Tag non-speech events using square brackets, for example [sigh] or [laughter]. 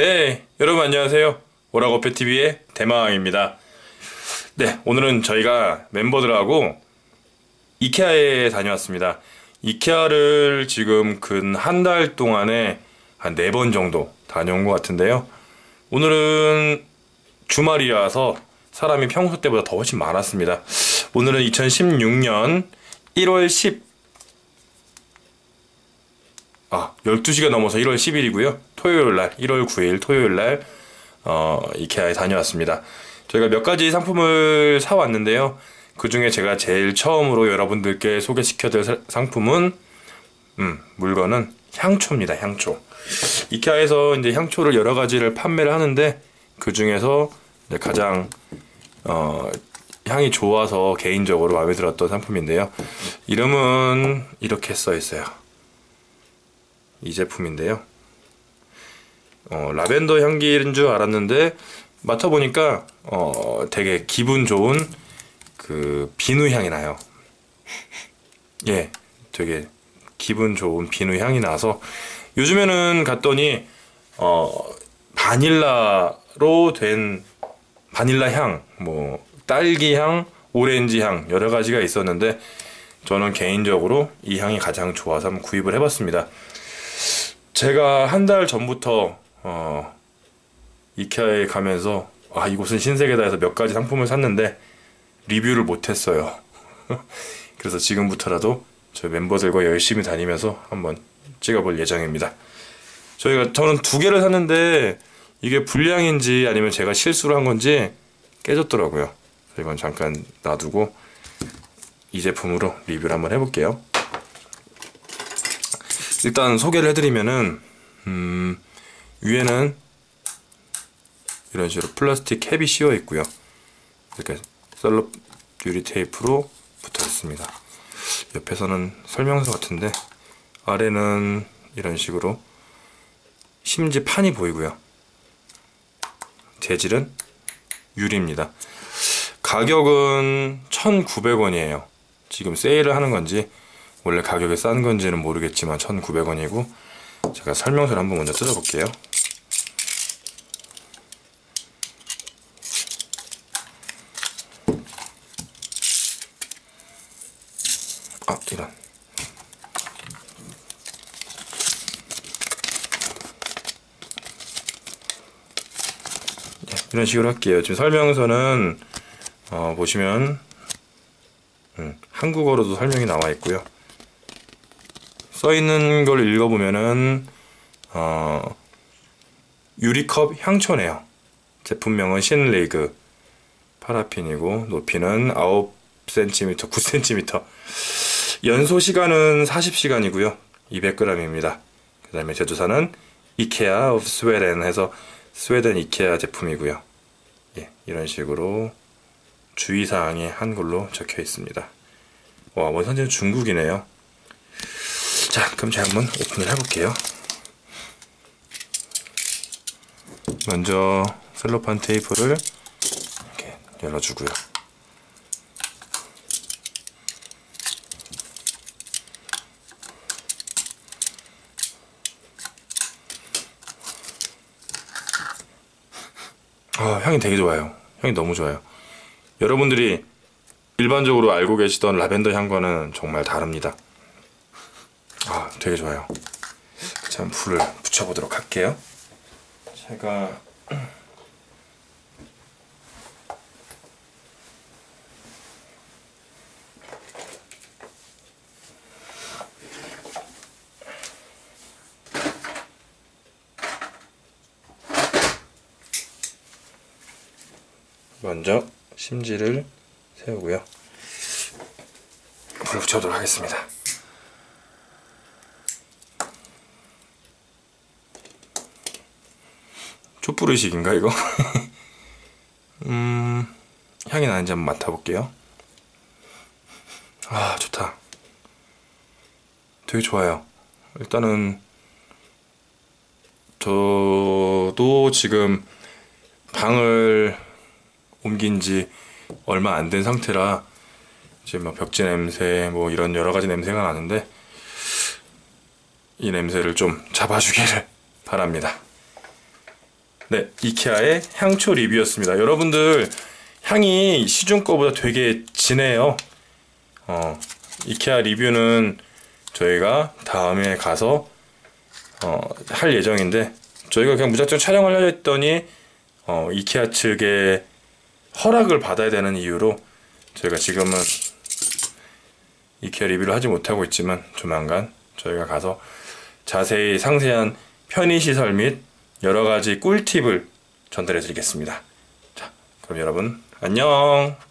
네, 여러분 안녕하세요. 오라고페TV의 대마왕입니다. 네, 오늘은 저희가 멤버들하고 이케아에 다녀왔습니다. 이케아를 지금 근 한 달 동안에 한 네 번 정도 다녀온 것 같은데요. 오늘은 주말이라서 사람이 평소 때보다 더 훨씬 많았습니다. 오늘은 2016년 1월 10, 아, 12시가 넘어서 1월 10일이고요. 토요일 날, 1월 9일 토요일 날, 어, 이케아에 다녀왔습니다. 저희가 몇 가지 상품을 사 왔는데요. 그 중에 제가 제일 처음으로 여러분들께 소개시켜드릴 상품은, 음, 물건은 향초입니다, 향초. 이케아에서 이제 향초를 여러 가지를 판매를 하는데, 그 중에서 가장, 어, 향이 좋아서 개인적으로 마음에 들었던 상품인데요. 이름은 이렇게 써 있어요. 이 제품인데요. 어, 라벤더 향기인 줄 알았는데 맡아보니까 어, 되게 기분 좋은 그 비누 향이 나요. 예, 되게 기분 좋은 비누 향이 나서 요즘에는 갔더니 어, 바닐라로 된 바닐라 향, 뭐 딸기 향, 오렌지 향 여러 가지가 있었는데 저는 개인적으로 이 향이 가장 좋아서 한번 구입을 해봤습니다. 제가 한 달 전부터 어, 이케아에 가면서 아 이곳은 신세계다 해서 몇 가지 상품을 샀는데 리뷰를 못했어요. [laughs] 그래서 지금부터라도 저희 멤버들과 열심히 다니면서 한번 찍어볼 예정입니다. 저희가 저는 두 개를 샀는데 이게 불량인지 아니면 제가 실수를 한 건지 깨졌더라고요. 이건 잠깐 놔두고 이 제품으로 리뷰를 한번 해볼게요. 일단 소개를 해드리면은 음, 위에는 이런 식으로 플라스틱 캡이 씌워 있고요. 이렇게 셀럽 유리 테이프로 붙어 있습니다. 옆에서는 설명서 같은데 아래는 이런 식으로 심지 판이 보이고요. 재질은 유리입니다. 가격은 1,900원이에요. 지금 세일을 하는 건지 원래 가격이 싼 건지는 모르겠지만 1,900원이고 제가 설명서를 한번 먼저 뜯어볼게요. 아 이런 네, 이런 식으로 할게요. 지금 설명서는 어, 보시면 음, 한국어로도 설명이 나와 있고요. 써 있는 걸 읽어보면은 어, 유리컵 향초네요. 제품명은 신레이그 파라핀이고 높이는 9cm, 9cm. 연소 시간은 40시간이고요. 200g입니다. 그 다음에 제조사는 이케아 of 스웨덴 해서 스웨덴 이케아 제품이고요. 예, 이런 식으로 주의사항이 한글로 적혀 있습니다. 와, 원산지는 중국이네요. 자, 그럼 제가 한번 오픈을 해볼게요. 먼저 셀로판 테이프를 이렇게 열어주고요. 아, 향이 되게 좋아요. 향이 너무 좋아요. 여러분들이 일반적으로 알고 계시던 라벤더 향과는 정말 다릅니다. 아, 되게 좋아요. 자, 불을 붙여보도록 할게요. 제가 먼저 심지를 세우고요. 불을 붙여보도록 하겠습니다. 촛불의식인가 이거? [laughs] 음 향이 나는지 한번 맡아볼게요. 아 좋다. 되게 좋아요. 일단은 저도 지금 방을 옮긴 지 얼마 안 된 상태라 지금 뭐 벽지 냄새 뭐 이런 여러 가지 냄새가 나는데 이 냄새를 좀 잡아주기를 [laughs] 바랍니다. 네, 이케아의 향초 리뷰였습니다. 여러분들 향이 시중 거보다 되게 진해요. 어, 이케아 리뷰는 저희가 다음에 가서 어, 할 예정인데 저희가 그냥 무작정 촬영을 하려 했더니 어, 이케아 측의 허락을 받아야 되는 이유로 저희가 지금은 이케아 리뷰를 하지 못하고 있지만 조만간 저희가 가서 자세히 상세한 편의시설 및 여러 가지 꿀팁을 전달해 드리겠습니다. 자, 그럼 여러분 안녕.